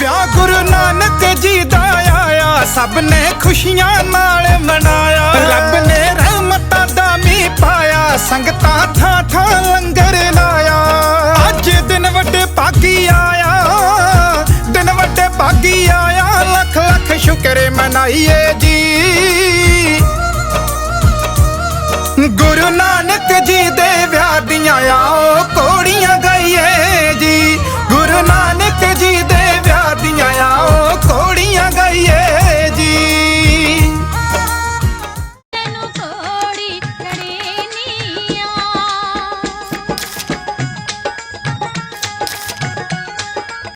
ਵਿਆਹ ਗੁਰੂ ਨਾਨਕ ਜੀ ਦਾ ਆਇਆ। ਸਭ ਨੇ ਖੁਸ਼ੀਆਂ ਨਾਲ ਮਨਾਇਆ। ਰੱਬ ਨੇ ਰਹਿਮਤਾਂ ਦਾ ਮੀਂਹ ਪਾਇਆ। ਸੰਗਤਾਂ ਥਾਂ ਥਾਂ ਲੰਗਰ ਲਾਇਆ। ਅੱਜ ਦਿਨ ਵੱਡੇ ਭਾਗੀ ਆਇਆ। ਦਿਨ ਵੱਡੇ ਭਾਗੀ ਆਇਆ। ਲੱਖ ਲੱਖ ਸ਼ੁਕਰ ਮਨਾਈਏ ਜੀ। ਗੁਰੂ ਨਾਨਕ ਜੀ